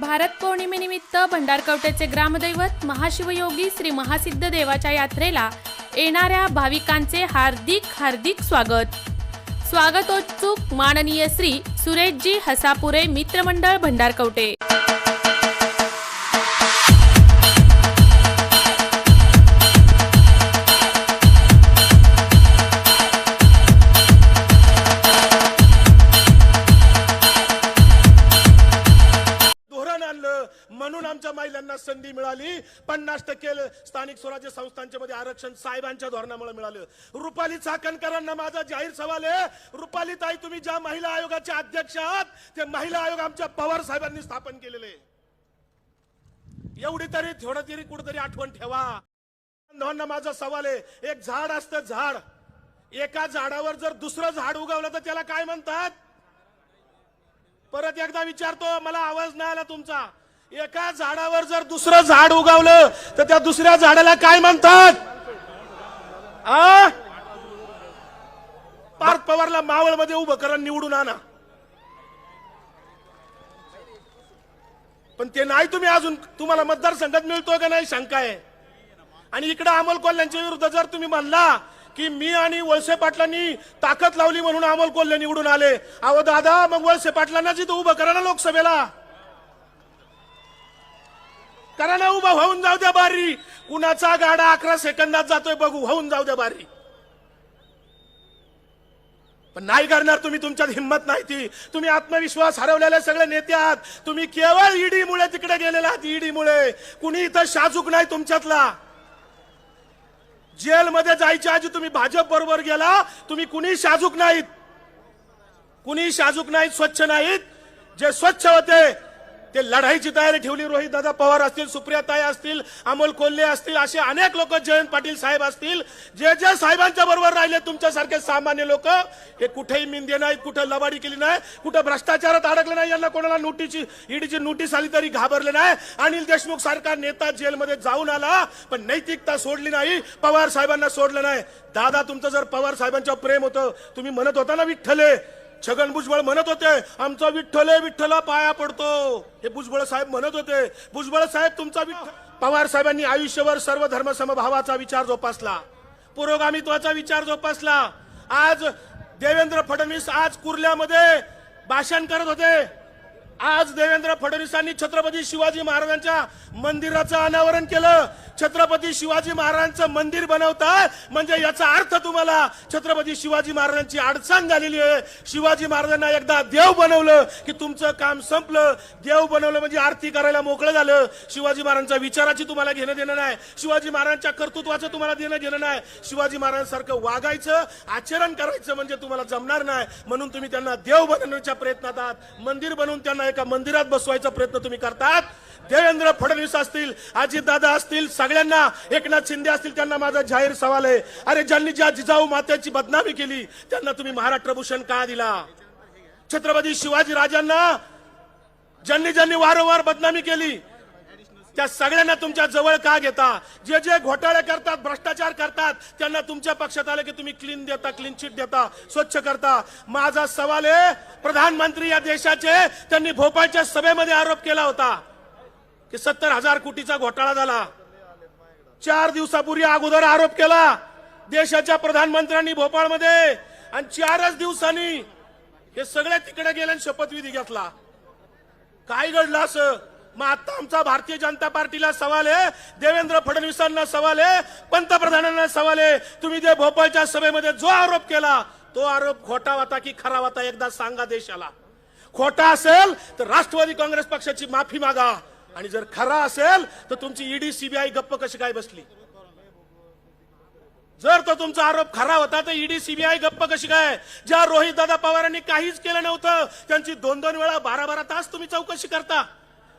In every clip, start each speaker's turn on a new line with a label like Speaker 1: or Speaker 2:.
Speaker 1: भारत पौर्णिमेनिमित्त भंडारकवट्याचे ग्रामदैवत महाशिवयोगी श्री महासिद्ध देवाच्या यात्रेला येणाऱ्या भाविकांचे हार्दिक हार्दिक स्वागत. स्वागतोत्सुक माननीय श्री सुरेशजी हसापुरे मित्रमंडळ भंडारकवटे.
Speaker 2: आमच्या संधी मिळाली. पन्नास टक्के स्थानिक स्वराज्य संस्थांच्या मध्ये आरक्षण साहेबांच्या धोरणामुळे मिळालं. रुपाली चाकणकरांना माझा जाहीर सवाल आहे. रुपाली ताई तुम्ही ज्या महिला आयोगाचे अध्यक्ष आहात ते महिला आयोग आमच्या पवार साहेबांनी स्थापन केलेले एवढी तरी थोडं तरी कुठेतरी आठवण ठेवा. बांधवांना माझा सवाल आहे. एक झाड असतं झाड. एका झाडावर जर दुसरं झाड उगवलं तर त्याला काय म्हणतात? परत एकदा विचारतो. मला आवाज नाही आला तुमचा. एका झाडावर जर दुसरं झाड उगवलं तर त्या दुसऱ्या झाडाला काय म्हणतात? आ? पार्थ पवारला मावळमध्ये उभं करा निवडून आणा. पण ते नाही तुम्ही अजून तुम्हाला मतदारसंघात मिळतो का नाही शंका आहे. आणि इकडे अमोल कोल्ह्यांच्या विरुद्ध जर तुम्ही म्हणला की मी आणि वळसे पाटलांनी ताकद लावली म्हणून अमोल कोल्हे निवडून आले अहो दादा मग वळसे पाटलांना जिथं उभं करा ना लोकसभेला. करा ना उभा होऊन जाऊ द्या बारी. कुणाचा गाडा अकरा सेकंदात जातोय बघू होऊन जाऊ द्या बारी. पण नाही करणार तुम्ही तुमच्यात हिंमत नाही ती. तुम्ही आत्मविश्वास हरवलेले सगळे नेते आहात. तुम्ही केवळ ईडी मुळे तिकडे गेलेला आहात ईडी मुळे कुणी इथं शाजूक नाही तुमच्यातला. जेलमध्ये जायच्या आधी तुम्ही भाजप बरोबर गेला तुम्ही कुणी शाजूक नाहीत. कुणी शाजूक नाहीत स्वच्छ नाहीत. जे स्वच्छ होते ते लढाईची तयारी ठेवली. रोहित दादा पवार असतील सुप्रियाताई असतील अमोल कोल्हे असतील असे अनेक लोक जयंत पाटील साहेब असतील जे जे साहेबांच्या बरोबर राहिले तुमच्यासारखे सामान्य लोक हे कुठेही मिंदे नाहीत कुठं लबाडी केली नाही कुठं भ्रष्टाचारात अडकले नाही यांना कोणाला नोटीची ईडीची नोटीस आली तरी घाबरले नाही. अनिल देशमुख सारखा नेता जेलमध्ये जाऊन आला पण नैतिकता सोडली नाही पवार साहेबांना सोडलं नाही. दादा तुमचं जर पवार साहेबांच्या प्रेम होतं तुम्ही म्हणत होता ना विठ्ठले छगन भुजबळ म्हणत होते आमचा विठ्ठल विठ्ठला पाया पडतो. हे भुजबळ साहेब म्हणत होते भुजबळ साहेब तुमचा विठ्ठल पवार साहेबांनी आयुष्यभर सर्व धर्म समभावाचा विचार जोपासला. पुरोगामित्वाचा विचार जोपासला. आज देवेंद्र फडणवीस आज कुर्ल्यामध्ये भाषण करत होते. आज देवेंद्र फडणवीसांनी छत्रपती शिवाजी महाराजांच्या मंदिराचं अनावरण केलं. छत्रपती शिवाजी महाराजांचं मंदिर बनवतात. म्हणजे याचा अर्थ तुम्हाला छत्रपती शिवाजी महाराजांची अडचण झालेली आहे. शिवाजी महाराजांना एकदा देव बनवलं की तुमचं काम संपलं. देव बनवलं म्हणजे आरती करायला मोकळं झालं. शिवाजी महाराजांच्या विचाराची तुम्हाला घेणं देणं नाही. शिवाजी महाराजांच्या कर्तृत्वाचं तुम्हाला देणं घेणं नाही. शिवाजी महाराजांसारखं वागायचं आचरण करायचं म्हणजे तुम्हाला जमणार नाही. म्हणून तुम्ही त्यांना देव बनवण्याच्या प्रयत्नात आहात. मंदिर बनवून त्यांना एका मंदिरात बसवायचा प्रयत्न तुम्ही करतात. देवेंद्र फडणवीस असतील अजितदादा असतील सगळ्यांना एकनाथ शिंदे असतील त्यांना माझा जाहीर सवाल आहे. अरे ज्यांनी ज्या जिजाऊ मात्याची बदनामी केली त्यांना तुम्ही महाराष्ट्र भूषण का दिला? छत्रपती शिवाजी राजांना ज्यांनी ज्यांनी वारंवार बदनामी केली त्या सगळ्यांना तुमच्या जवळ का घेता? जे जे घोटाळे करतात भ्रष्टाचार करतात त्यांना तुमच्या पक्षात आले की तुम्ही क्लीन देता क्लीन चिट देता स्वच्छ करता. माझा सवाल आहे प्रधानमंत्री या देशाचे त्यांनी भोपाळच्या सभेमध्ये आरोप केला होता की सत्तर हजार कोटीचा घोटाळा झाला. चार दिवसापूर्वी अगोदर आरोप केला देशाच्या प्रधानमंत्र्यांनी भोपाळमध्ये. आणि चारच दिवसांनी हे सगळे तिकडे गेले आणि शपथविधी घेतला. काय घडलं असं? मग आता आमचा भारतीय जनता पार्टीला सवाल आहे. देवेंद्र फडणवीसांना सवाल आहे. पंतप्रधानांना सवाल आहे. तुम्ही जे भोपाळच्या सभेमध्ये जो आरोप केला तो आरोप खोटा होता की खरा होता एकदा सांगा देशाला. खोटा असेल तर राष्ट्रवादी काँग्रेस पक्षाची माफी मागा. आणि जर खरा असेल तर तुमची ईडी सीबीआय गप्प कशी काय बसली? जर तो तुमचा आरोप खरा होता तर ईडी सीबीआय गप्प कशी काय? ज्या रोहित दादा पवारांनी काहीच केलं नव्हतं त्यांची दोन दोन वेळा बारा बारा तास तुम्ही चौकशी करता.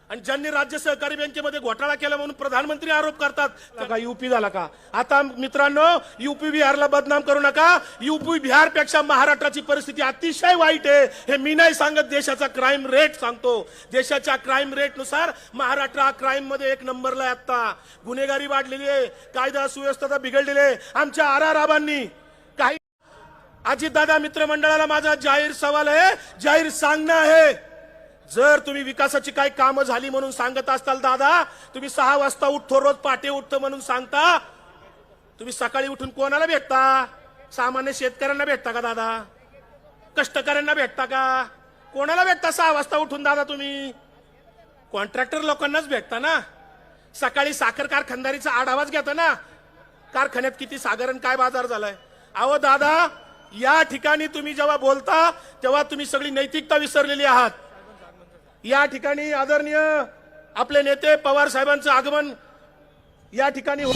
Speaker 2: आणि ज्यांनी राज्य सहकारी बँकेमध्ये घोटाळा केला म्हणून प्रधानमंत्री आरोप करतात तर का युपी झाला का? आता मित्रांनो युपी बिहारला बदनाम करू नका. युपी बिहारपेक्षा महाराष्ट्राची परिस्थिती अतिशय वाईट आहे. हे मी नाही सांगत देशाचा क्राईम रेट सांगतो. देशाच्या क्राईम रेटनुसार महाराष्ट्र हा क्राईममध्ये एक नंबरला आहे आता गुन्हेगारी वाढलेली आहे कायदा सुव्यवस्था बिघडलेली आहे. आमच्या आर आर आबांनी काही अजितदादा मित्रमंडळाला माझा जाहीर सवाल आहे. जाहीर सांगणं आहे. जर तुम्ही विकासाची काही कामं झाली म्हणून सांगत असताल दादा तुम्ही सहा वाजता उठतो रोज पाटे उठतो म्हणून सांगता. तुम्ही सकाळी उठून कोणाला भेटता? सामान्य शेतकऱ्यांना भेटता का दादा? कष्टकऱ्यांना भेटता का? कोणाला भेटता सहा वाजता उठून दादा तुम्ही? कॉन्ट्रॅक्टर लोकांनाच भेटता ना? सकाळी साखर कारखानदारीचा आढावाच घेता ना? कारखान्यात किती साधारण काय बाजार झालाय? अहो दादा या ठिकाणी तुम्ही जेव्हा बोलता तेव्हा तुम्ही सगळी नैतिकता विसरलेली आहात. या ठिकाणी आदरणीय आपले नेते पवार साहेबांचं आगमन या ठिकाणी हो-